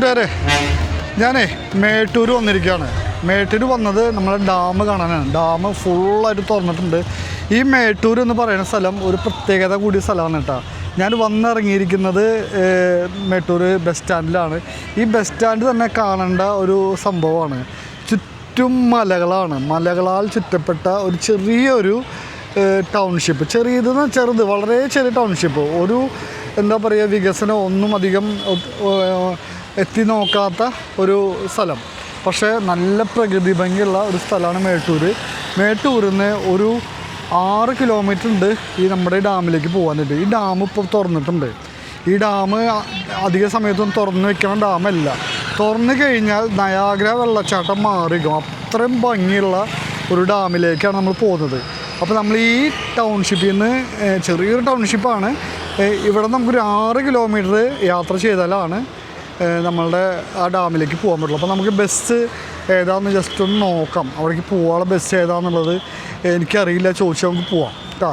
കൂട്ടുകാരെ ഞാനേ മേട്ടൂർ വന്നിരിക്കുകയാണ്. മേട്ടൂർ വന്നത് നമ്മളെ ഡാം കാണാനാണ്. ഡാം ഫുള്ളായിട്ട് തുറന്നിട്ടുണ്ട്. ഈ മേട്ടൂർ എന്ന് പറയുന്ന സ്ഥലം ഒരു പ്രത്യേകത കൂടിയ സ്ഥലമാണ് കേട്ടോ. ഞാൻ വന്നിറങ്ങിയിരിക്കുന്നത് മേട്ടൂർ ബസ് സ്റ്റാൻഡിലാണ്. ഈ ബസ് സ്റ്റാൻഡ് തന്നെ കാണേണ്ട ഒരു സംഭവമാണ്. ചുറ്റും മലകളാണ്. മലകളാൽ ചുറ്റപ്പെട്ട ഒരു ചെറിയൊരു ടൗൺഷിപ്പ്. ചെറിയതെന്ന് ചെറുത് വളരെ ചെറിയ ടൗൺഷിപ്പ്. ഒരു എന്താ പറയുക വികസനം ഒന്നും അധികം എത്തി നോക്കാത്ത ഒരു സ്ഥലം. പക്ഷേ നല്ല പ്രകൃതി ഭംഗിയുള്ള ഒരു സ്ഥലമാണ് മേട്ടൂർ മേട്ടൂരിൽ നിന്ന് ഒരു ആറ് കിലോമീറ്റർ ഉണ്ട് ഈ നമ്മുടെ ഡാമിലേക്ക് പോകാനായിട്ട് ഈ ഡാം ഇപ്പോൾ തുറന്നിട്ടുണ്ട്. ഈ ഡാം അധിക സമയത്തൊന്നും തുറന്ന് വെക്കണ ഡാമല്ല. തുറന്നു കഴിഞ്ഞാൽ നയാഗ്ര വെള്ളച്ചാട്ടം മാറിക്കും അത്രയും ഭംഗിയുള്ള ഒരു ഡാമിലേക്കാണ് നമ്മൾ പോകുന്നത്. അപ്പോൾ നമ്മൾ ഈ ടൗൺഷിപ്പിൽ നിന്ന് ചെറിയൊരു ടൗൺഷിപ്പാണ്. ഇവിടെ നമുക്കൊരു ആറ് കിലോമീറ്റർ യാത്ര ചെയ്താലാണ് നമ്മളുടെ ആ ഡാമിലേക്ക് പോകാൻ പറ്റുള്ളൂ അപ്പോൾ നമുക്ക് ബസ് ഏതാണെന്ന് ജസ്റ്റ് ഒന്ന് നോക്കാം. അവിടേക്ക് പോകാനുള്ള ബസ് ഏതാണെന്നുള്ളത് എനിക്കറിയില്ല. ചോദിച്ചാൽ നമുക്ക് പോവാം കേട്ടോ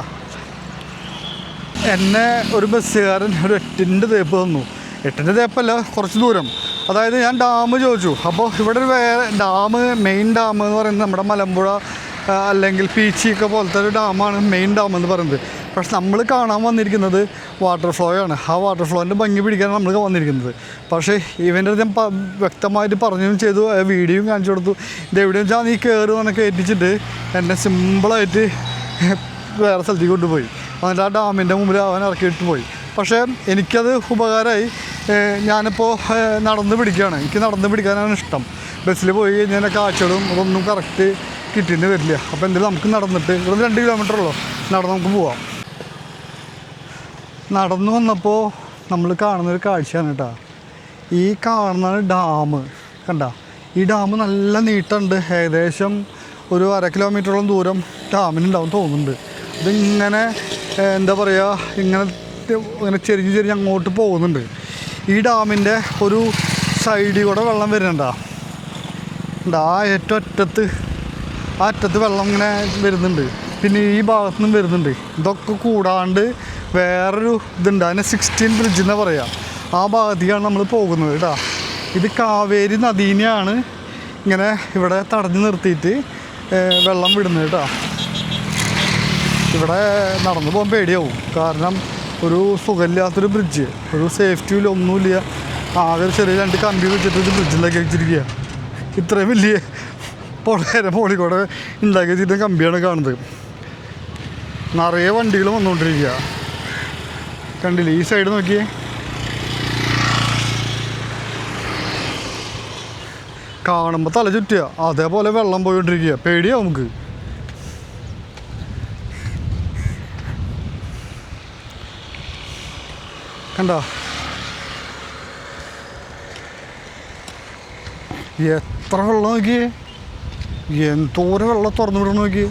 എന്നെ ഒരു ബസ്സുകാരൻ ഒരു എട്ടിന്റെ തേപ്പ് തന്നു. എട്ടിന്റെ തേപ്പല്ല കുറച്ച് ദൂരം. അതായത് ഞാൻ ഡാം ചോദിച്ചു. അപ്പോൾ ഇവിടെ ഒരു വേറെ ഡാം മെയിൻ ഡാം എന്ന് പറയുന്നത് നമ്മുടെ മലമ്പുഴ അല്ലെങ്കിൽ പീച്ചിയൊക്കെ പോലത്തെ ഒരു ഡാമാണ് മെയിൻ ഡാം എന്ന് പറയുന്നത്. പക്ഷെ നമ്മൾ കാണാൻ വന്നിരിക്കുന്നത് വാട്ടർ ഫ്ലോ ആണ്. ആ വാട്ടർ ഫ്ലോന്റെ ഭംഗി പിടിക്കാനാണ് നമ്മൾ വന്നിരിക്കുന്നത്. പക്ഷേ ഇവന്റെ ഞാൻ വ്യക്തമായിട്ട് പറഞ്ഞും ചെയ്തു. വീഡിയോയും കാണിച്ചു കൊടുത്തു. ഇത് എവിടെയും വെച്ചാൽ നീ കയറി എന്നൊക്കെ കയറ്റിച്ചിട്ട് എന്നെ സിമ്പിളായിട്ട് വേറെ സ്ഥലത്തേക്ക് കൊണ്ടുപോയി. എന്നിട്ട് ആ ഡാമിന്റെ മുമ്പിൽ അവൻ ഇറക്കിയിട്ട് പോയി. പക്ഷേ എനിക്കത് ഉപകാരമായി. ഞാനിപ്പോൾ നടന്ന് പിടിക്കുകയാണ്. എനിക്ക് നടന്ന് പിടിക്കാനാണ് ഇഷ്ടം. ബസ്സിൽ പോയി കഴിഞ്ഞാൽ കാഴ്ചകളും അതൊന്നും കറക്റ്റ് കിട്ടിയിട്ട് വരില്ല. അപ്പോൾ എന്തെങ്കിലും നമുക്ക് നടന്നിട്ട് ഇവിടെ രണ്ട് കിലോമീറ്റർ ഉള്ളൂ. നടന്ന് നമുക്ക് പോവാം. നടന്നു വന്നപ്പോൾ നമ്മൾ കാണുന്നൊരു കാഴ്ചയാണ് കേട്ടോ ഈ കാണുന്നതാണ് ഡാം. കണ്ട? ഈ ഡാം നല്ല നീട്ടുണ്ട്. ഏകദേശം ഒരു അര കിലോമീറ്ററോളം ദൂരം ഡാമിനുണ്ടാവും തോന്നുന്നുണ്ട്. അതിങ്ങനെ എന്താ പറയുക ഇങ്ങനെ ഇങ്ങനെ ചെരിഞ്ഞ് ചെരിഞ്ഞ് അങ്ങോട്ട് പോകുന്നുണ്ട്. ഈ ഡാമിന്റെ ഒരു സൈഡിൽ കൂടെ വെള്ളം വരുന്നുണ്ടാ ആ ഏറ്റവും അറ്റത്ത് ആ അറ്റത്ത് വെള്ളം ഇങ്ങനെ വരുന്നുണ്ട്. പിന്നെ ഈ ഭാഗത്തു നിന്നും വരുന്നുണ്ട്. ഇതൊക്കെ കൂടാണ്ട് വേറൊരു ഇതുണ്ട്. അതിനെ സിക്സ്റ്റീൻ ബ്രിഡ്ജ് എന്നാ പറയുക ആ ഭാഗത്തേക്കാണ് നമ്മൾ പോകുന്നത് കേട്ടോ ഇത് കാവേരി നദീനെയാണ് ഇങ്ങനെ ഇവിടെ തടഞ്ഞു നിർത്തിയിട്ട് വെള്ളം വിടുന്നത് കേട്ടോ ഇവിടെ നടന്നു പോകാൻ പേടിയാവും. കാരണം ഒരു സുഖമില്ലാത്തൊരു ബ്രിഡ്ജ് ഒരു സേഫ്റ്റിയില്ല ഒന്നുമില്ല. ആകെ ചെറിയ രണ്ട് കമ്പി വെച്ചിട്ട് ഒരു ഉണ്ടാക്കി വെച്ചിരിക്കുക ഇത്രയും വലിയ പുഴയുടെ മുകളിൽ ഉണ്ടാക്കി വെച്ചിട്ട് കമ്പിയാണ് കാണുന്നത്. നിറയെ വണ്ടികൾ വന്നുകൊണ്ടിരിക്കുക കണ്ടില്ലേ? ഈ സൈഡ് നോക്കിയേ. കാണുമ്പോൾ തല ചുറ്റുക അതേപോലെ വെള്ളം പോയിക്കൊണ്ടിരിക്കുക പേടിയാവും നമുക്ക്. കണ്ടോ? എത്ര വെള്ളം നോക്കിയേ? എന്തോരം വെള്ളം തുറന്നു വിടണം നോക്കിയേ?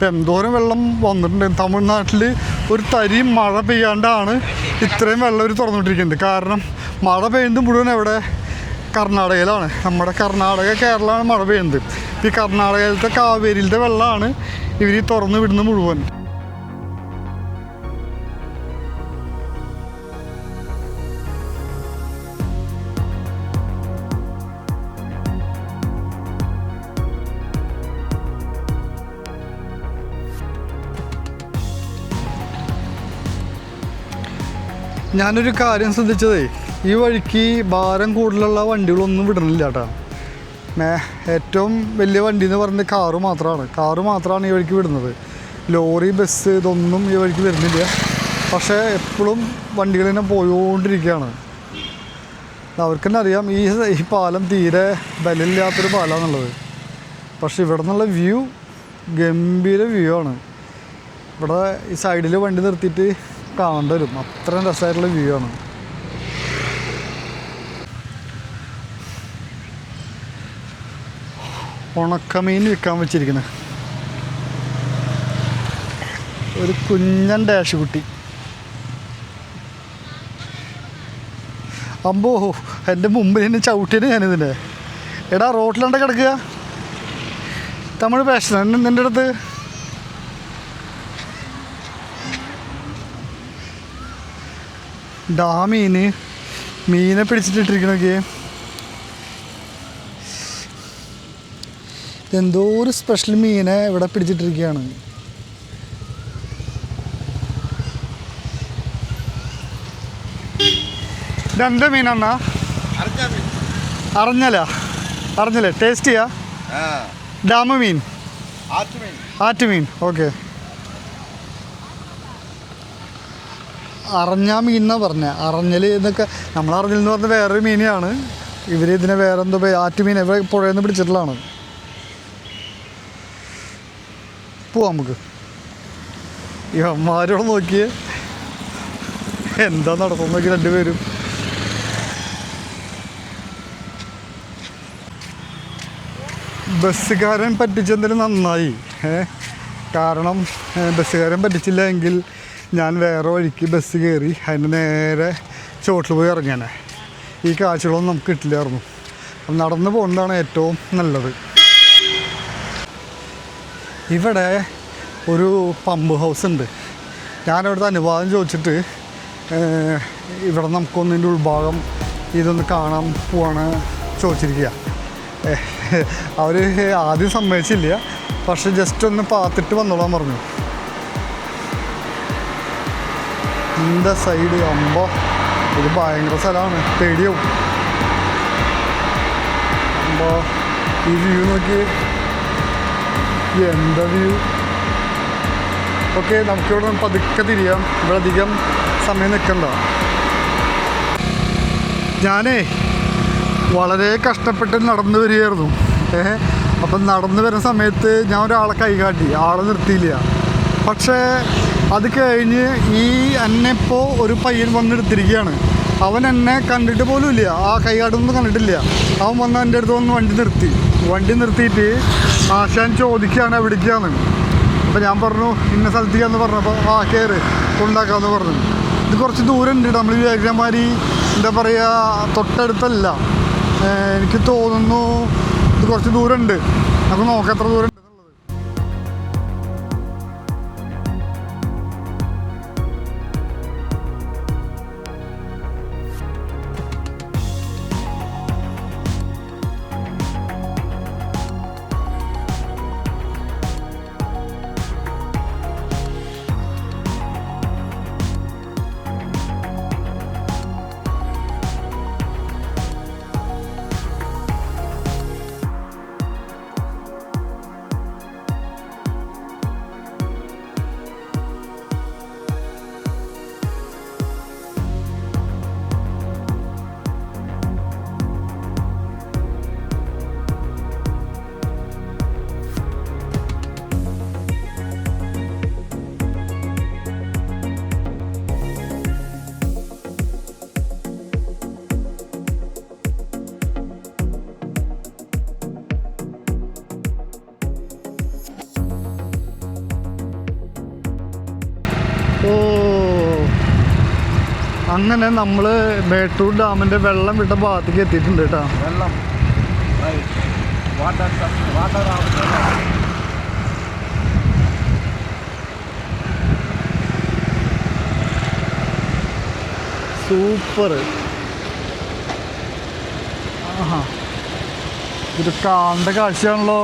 ഇപ്പം എന്തോരം വെള്ളം വന്നിട്ടുണ്ട്. തമിഴ്നാട്ടിൽ ഒരു തരി മഴ പെയ്യാണ്ടാണ് ഇത്രയും വെള്ളം ഒരു തുറന്നുകൊണ്ടിരിക്കുന്നത് കാരണം മഴ പെയ്യുന്നത് മുഴുവൻ എവിടെ? കർണാടകയിലാണ്. നമ്മുടെ കർണാടക കേരളമാണ് മഴ പെയ്യുന്നത്. ഈ കർണാടകയിലത്തെ കാവേരിയിലത്തെ വെള്ളമാണ് ഇവർ തുറന്നു വിടുന്നത് മുഴുവൻ. ഞാനൊരു കാര്യം ശ്രദ്ധിച്ചതേ ഈ വഴിക്ക് ഭാരം കൂടുതലുള്ള വണ്ടികളൊന്നും വിടണില്ല കേട്ടോ ഏറ്റവും വലിയ വണ്ടി എന്ന് പറയുന്നത് കാറ് മാത്രമാണ് കാറ് മാത്രമാണ് ഈ വഴിക്ക് വിടുന്നത്. ലോറി ബസ് ഇതൊന്നും ഈ വഴിക്ക് വരുന്നില്ല. പക്ഷേ എപ്പോഴും വണ്ടികൾ തന്നെ പോയോണ്ടിരിക്കുകയാണ് അവർക്ക് തന്നെ അറിയാം ഈ ഈ പാലം തീരെ ബലമില്ലാത്തൊരു പാലമാണെന്നുള്ളത് പക്ഷേ ഇവിടെ നിന്നുള്ള വ്യൂ ഗംഭീര വ്യൂ ആണ്. ഇവിടെ ഈ സൈഡിൽ വണ്ടി നിർത്തിയിട്ട് കാണേണ്ടി വരും. അത്രയും രസമായിട്ടുള്ള വ്യൂ ആണ്. ഉണക്കമീൻ വിൽക്കാൻ വെച്ചിരിക്കുന്നത് ഒരു കുഞ്ഞൻ ഡാഷ് കുട്ടി. അമ്പോ എന്റെ മുമ്പിൽ നിന്ന് ചവിട്ടിയത് ഞാനിതിന്റെ എടാ റോട്ടിലുണ്ട കിടക്കുക? തമിഴ് പാഷൻ നിന്റെ അടുത്ത്? ഡാമീന് മീനെ പിടിച്ചിട്ടിട്ടിരിക്കണൊക്കെ. എന്തോ ഒരു സ്പെഷ്യൽ മീനെ ഇവിടെ പിടിച്ചിട്ടിരിക്കുകയാണ് രണ്ട് മീനാന്നാ അറിഞ്ഞല? അറിഞ്ഞല്ലേ? ടേസ്റ്റിയാ ഡാമ മീൻ. ആറ്റുമീൻ. ഓക്കെ. അറിഞ്ഞ മീൻ എന്നാ പറഞ്ഞ. അറിഞ്ഞൽ എന്നൊക്കെ നമ്മൾ അറിഞ്ഞൽ എന്ന് പറഞ്ഞ വേറൊരു മീനെയാണ്. ഇവർ ഇതിനെ വേറെ എന്തോ ആറ്റുമീൻ ഇവരെ പുഴയിൽ നിന്ന് പിടിച്ചിട്ടുള്ളതാണ്. പോവാം നമുക്ക്. ഈ അമ്മമാരോട് നോക്കിയേ. എന്താ നടത്തുന്ന നോക്കി രണ്ടുപേരും ബസ്സുകാരൻ പറ്റിച്ചെന്തെങ്കിലും നന്നായി. കാരണം ബസ്സുകാരൻ പറ്റിച്ചില്ല എങ്കിൽ ഞാൻ വേറെ വഴിക്ക് ബസ് കയറി അതിന് നേരെ ചോട്ടിൽ പോയി ഇറങ്ങിയാനെ ഈ കാഴ്ചകളൊന്നും നമുക്ക് കിട്ടില്ലായിരുന്നു. അപ്പം നടന്നു പോകുന്നതാണ് ഏറ്റവും നല്ലത്. ഇവിടെ ഒരു പമ്പ് ഹൗസ് ഉണ്ട്. ഞാനവിടുത്തെ അനുവാദം ചോദിച്ചിട്ട് ഇവിടെ നമുക്കൊന്നിന്റെ ഉൾഭാഗം ഇതൊന്ന് കാണാൻ പോവാണ് ചോദിച്ചിരിക്കുക അവർ ആദ്യം സമ്മതിച്ചില്ല. പക്ഷെ ജസ്റ്റ് ഒന്ന് പാത്തിട്ട് വന്നോളാൻ പറഞ്ഞു. എന്താ സൈഡ് അമ്പോ ഇത് ഭയങ്കര സ്ഥലമാണ്. പേടിയാവും. അമ്പോ ഈ വ്യൂ നോക്കി. എന്താ വ്യൂ ഓക്കെ നമുക്കിവിടെ നമുക്ക് പതുക്കെ തിരിയാം. ഇവിടെ അധികം സമയം നിൽക്കണ്ട. ഞാനേ വളരെ കഷ്ടപ്പെട്ട് നടന്നു വരികയായിരുന്നു. ഏഹ്? അപ്പം നടന്നു വരുന്ന സമയത്ത് ഞാൻ ഒരാളെ കൈകാട്ടി ആളെ നിർത്തിയില്ല. പക്ഷേ അത് കഴിഞ്ഞ് ഈ എന്നെപ്പോൾ ഒരു പയ്യൻ വന്നെടുത്തിരിക്കുകയാണ്. അവൻ എന്നെ കണ്ടിട്ട് പോലും ഇല്ല. ആ കൈകാട്ടൊന്നും കണ്ടിട്ടില്ല. അവൻ വന്ന് എന്റെ അടുത്ത് വന്ന് വണ്ടി നിർത്തി. വണ്ടി നിർത്തിയിട്ട് ആശാൻ ചോദിക്കുകയാണ് എവിടേക്കാണ്? അപ്പോൾ ഞാൻ പറഞ്ഞു ഇന്ന സ്ഥലത്തേക്കാന്ന് പറഞ്ഞപ്പോൾ ആ കയറ് കൊണ്ടാക്കാമെന്ന് പറഞ്ഞു. ഇത് കുറച്ച് ദൂരം ഉണ്ട് നമ്മൾ വിചാരിക്കമാതിരി എന്താ പറയുക തൊട്ടടുത്തല്ല. എനിക്ക് തോന്നുന്നു ഇത് കുറച്ച് ദൂരമുണ്ട് നമുക്ക് നോക്കാം എത്ര ദൂരം അങ്ങനെ നമ്മൾ മേട്ടൂർ ഡാമിന്റെ വെള്ളം വിട്ട ഭാഗത്തേക്ക് എത്തിയിട്ടുണ്ട് കേട്ടോ. വെള്ളം. വാട്ടർ വാട്ടർ സൂപ്പർ ആഹാ. ഇത് കാണേണ്ട കാഴ്ചയാണല്ലോ.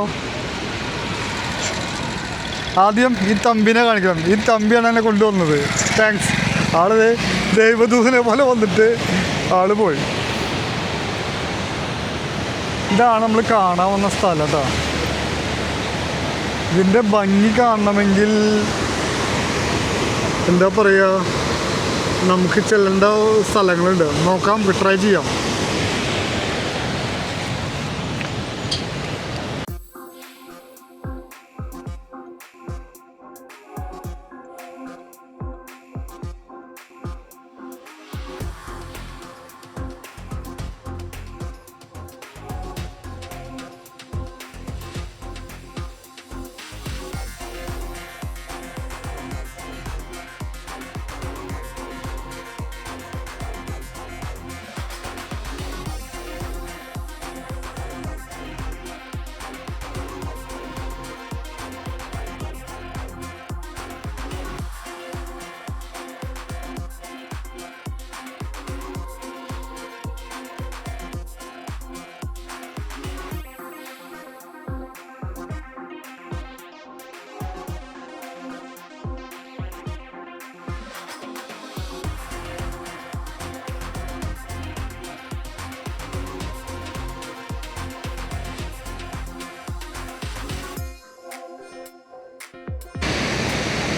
ആദ്യം ഈ തമ്പിനെ കാണിക്കണം. ഈ തമ്പിയാണ് എന്നെ കൊണ്ടുവന്നത്. താങ്ക്സ് ആൾ ദൈവദൂതനെ പോലെ വന്നിട്ട് ആൾ പോയി. ഇതാണ് നമ്മൾ കാണാൻ വന്ന സ്ഥലം കേട്ടോ. ഇതിന്റെ ഭംഗി കാണണമെങ്കിൽ എന്താ പറയുക നമുക്ക് ചെല്ലേണ്ട സ്ഥലങ്ങളുണ്ട്. നോക്കാം ട്രൈ ചെയ്യാം.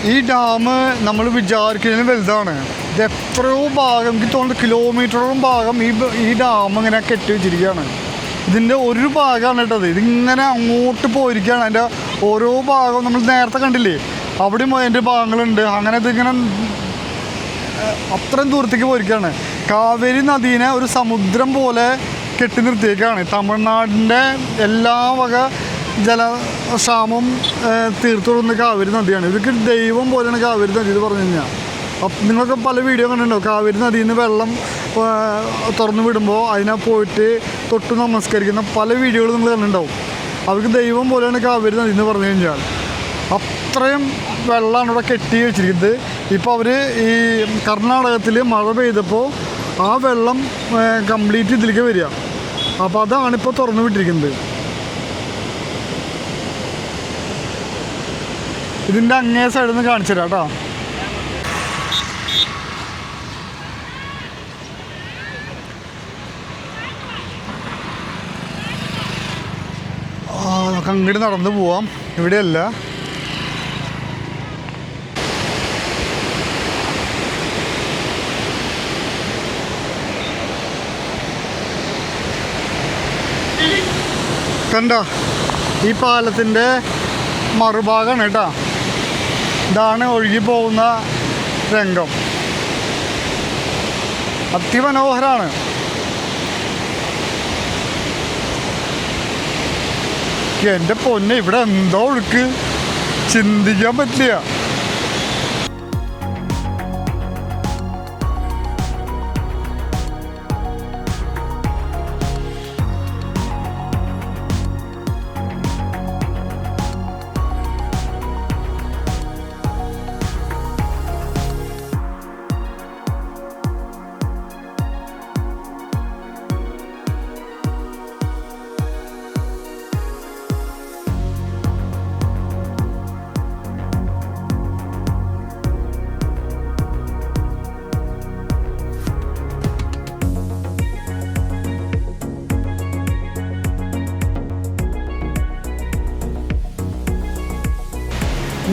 ഈ ഡാം നമ്മൾ വിചാരിക്കുന്നതിന് വലുതാണ്. ഇത് എത്രയോ ഭാഗം എനിക്ക് തോന്നുന്നു കിലോമീറ്ററോളം ഭാഗം ഈ ഈ ഡാം ഇങ്ങനെ കെട്ടി വെച്ചിരിക്കുകയാണ്. ഇതിന്റെ ഒരു ഭാഗമാണ് കേട്ടത് ഇതിങ്ങനെ അങ്ങോട്ട് പോയിരിക്കുകയാണ്. അതിന്റെ ഓരോ ഭാഗവും നമ്മൾ നേരത്തെ കണ്ടില്ലേ? അവിടെയും അതിന്റെ ഭാഗങ്ങളുണ്ട്. അങ്ങനെ ഇതിങ്ങനെ അത്രയും ദൂരത്തേക്ക് പോയിരിക്കുകയാണ്. കാവേരി നദീനെ ഒരു സമുദ്രം പോലെ കെട്ടി നിർത്തിയേക്കാണ്. തമിഴ്നാടിന്റെ എല്ലാ വക ജലക്ഷാമം തീർത്തുകൊടുന്ന കാവേരി നദിയാണ്. ഇതൊക്കെ ദൈവം പോലെയാണ് കാവേരി നദി എന്ന് പറഞ്ഞു കഴിഞ്ഞാൽ അപ്പം നിങ്ങൾക്ക് പല വീഡിയോ കണ്ടിട്ടുണ്ടോ? കാവേരി നദിയിൽ നിന്ന് വെള്ളം തുറന്നു വിടുമ്പോൾ അതിനെ പോയിട്ട് തൊട്ട് നമസ്കരിക്കുന്ന പല വീഡിയോകൾ നിങ്ങൾ കണ്ടിട്ടുണ്ടാവും. അവർക്ക് ദൈവം പോലെയാണ് കാവേരി നദി എന്ന് പറഞ്ഞു കഴിഞ്ഞാൽ. അത്രയും വെള്ളമാണ് ഇവിടെ കെട്ടി വെച്ചിരിക്കുന്നത്. ഇപ്പോൾ അവർ ഈ കർണാടകത്തിൽ മഴ പെയ്തപ്പോൾ ആ വെള്ളം കംപ്ലീറ്റ് ഇതിലേക്ക് വരിക. അപ്പോൾ അതാണ് ഇപ്പോൾ തുറന്നു വിട്ടിരിക്കുന്നത്. ഇതിന്റെ അങ്ങേ സൈഡിൽ നിന്ന് കാണിച്ചു കേട്ടോ. നമുക്ക് അങ്ങോട്ട് നടന്നു പോവാം. ഇവിടെയല്ല. കണ്ടോ? ഈ പാലത്തിന്റെ മറുഭാഗമാണ് കേട്ടോ. ഇതാണ് ഒഴുകി പോകുന്ന രംഗം. അതിമനോഹരമാണ് എന്റെ പൊന്നെ ഇവിടെ എന്തോ ഒഴുക്ക് ചിന്തിക്കാൻ പറ്റില്ല.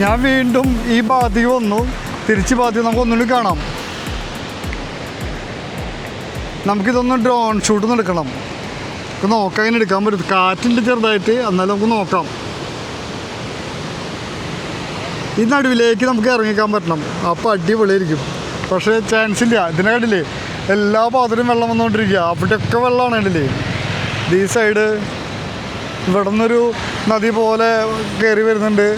ഞാൻ വീണ്ടും ഈ പാതി വന്നു. തിരിച്ച് പാതി നമുക്ക് ഒന്നുകൂടി കാണാം. നമുക്കിതൊന്ന് ഡ്രോൺ ഷൂട്ട് എടുക്കണം. നമുക്ക് നോക്കാൻ ഇങ്ങനെ എടുക്കാൻ പറ്റും? കാറ്റുണ്ട് ചെറുതായിട്ട് എന്നാലും നമുക്ക് നോക്കാം. ഈ നടുവിലേക്ക് നമുക്ക് ഇറങ്ങിക്കാൻ പറ്റണം. അപ്പോൾ അടിപൊളിയായിരിക്കും പക്ഷേ ചാൻസ് ഇല്ല. ഇതിനെ എല്ലാ ഭാഗത്തിലും വെള്ളം വന്നുകൊണ്ടിരിക്കുക. അവിടെയൊക്കെ വെള്ളമാണ് കണ്ടില്ലേ? ഈ സൈഡ് ഇവിടെ നിന്നൊരു നദി പോലെ കയറി വരുന്നുണ്ട്.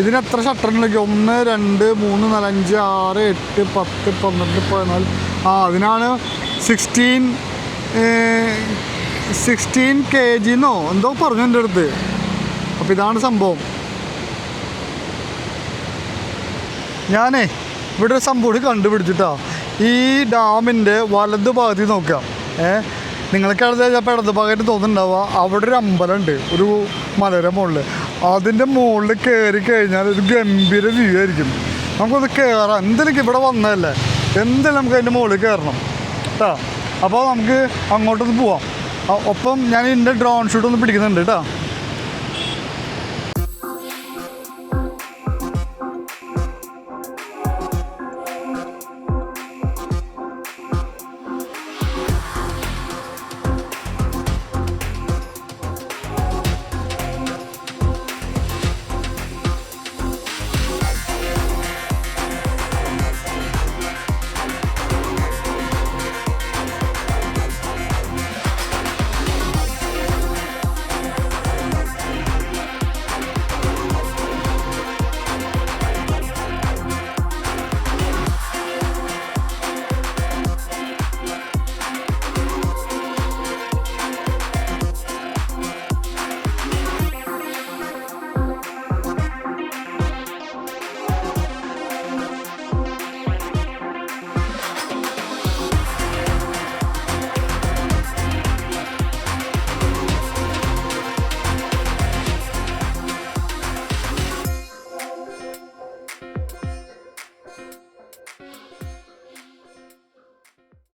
ഇതിന് എത്ര ഷട്ടറിലേക്ക് ഒന്ന് രണ്ട് മൂന്ന് നാല് അഞ്ച് ആറ് എട്ട് പത്ത് പന്ത്രണ്ട് പതിനാല്. ആ അതിനാണ് സിക്സ്റ്റീൻ സിക്സ്റ്റീൻ കെ ജിന്നോ എന്തോ പറഞ്ഞു എന്റെ അടുത്ത്. അപ്പോൾ ഇതാണ് സംഭവം. ഞാനേ ഇവിടെ ഒരു സംഭവം കൂടി കണ്ടുപിടിച്ചിട്ടാ. ഈ ഡാമിന്റെ വലത് ഭാഗത്ത് നോക്കാം ഏ നിങ്ങൾക്ക് അടുത്ത് ചിലപ്പോൾ ഇടത് ഭാഗമായിട്ട് തോന്നുന്നുണ്ടാവുക. അവിടെ ഒരു അമ്പലമുണ്ട് ഒരു മലയുടെ മുകളിൽ അതിന്റെ മുകളിൽ കയറി കഴിഞ്ഞാൽ ഒരു ഗംഭീര വ്യൂ ആയിരിക്കും. നമുക്കൊന്ന് കയറാം എന്തെങ്കിലും ഇവിടെ വന്നതല്ലേ? എന്തെങ്കിലും നമുക്ക് അതിന്റെ മുകളിൽ കയറണം കേട്ടോ അപ്പോൾ നമുക്ക് അങ്ങോട്ടൊന്ന് പോവാം. ഒപ്പം ഞാൻ ഇതിന്റെ ഡ്രോൺ ഷൂട്ട് ഒന്ന് പിടിക്കുന്നുണ്ട് കേട്ടോ